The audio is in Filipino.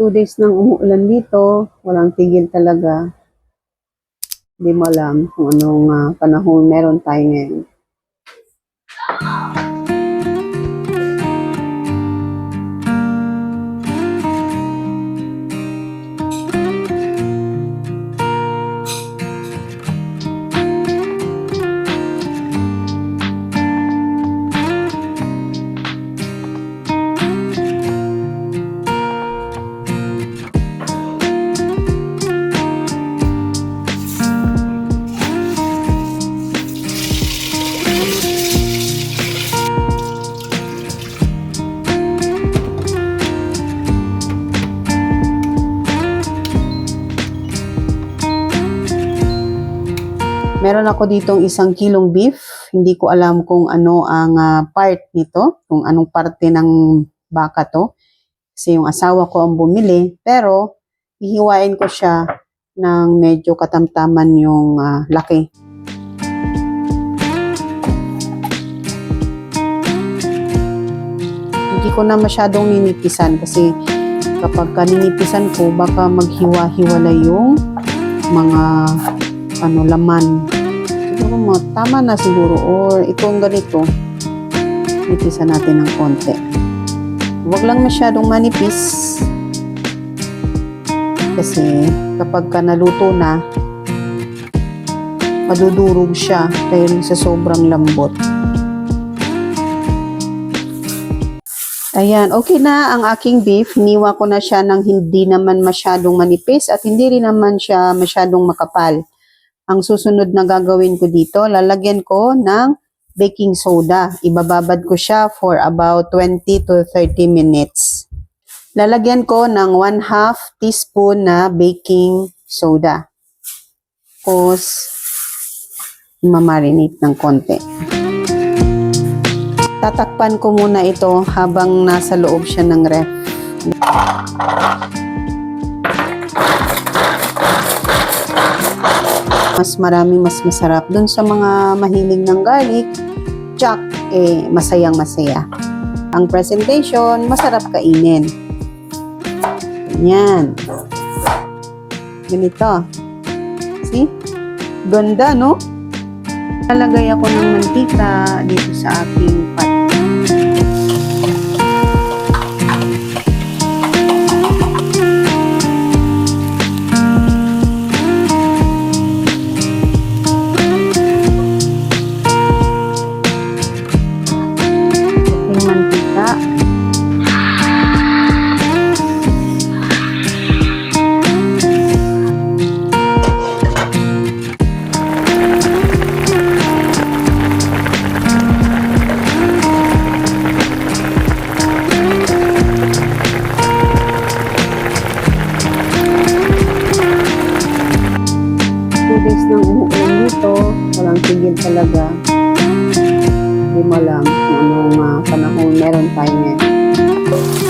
two days nang umuulan dito. Walang tigil talaga. Hindi mo alam kung anong ah, panahon meron tayo ngayon. Meron ako ditong isang kilong beef. Hindi ko alam kung ano ang ah, part nito, kung anong parte ng baka to. Kasi yung asawa ko ang bumili. Pero, hihiwain ko siya ng medyo katamtaman yung ah, laki. Hindi ko na masyadong ninipisan kasi kapag kaninipisan ko, baka maghiwa-hiwalay yung mga ano laman. Siguro mo, tama na siguro. Or itong ganito, nipisa natin ng konti. Huwag lang masyadong manipis. Kasi kapag ka naluto na, madudurog siya dahil sa sobrang lambot. Ayan, okay na ang aking beef. Niwa ko na siya ng hindi naman masyadong manipis at hindi rin naman siya masyadong makapal. Ang susunod na gagawin ko dito, lalagyan ko ng baking soda. Ibababad ko siya for about 20 to 30 minutes. Lalagyan ko ng 1 half teaspoon na baking soda. Tapos, mamarinate ng konti. Tatakpan ko muna ito habang nasa loob siya ng ref. Mas marami, mas masarap. Doon sa mga mahilig ng garlic, tsak, eh, masayang masaya. Ang presentation, masarap kainin. Ganyan. Ganito. See? Ganda, no? Lalagay ako ng mantika dito sa aking lang dito. Walang tigil talaga. Hindi mo alam kung anong uh, panahon meron tayo ngayon.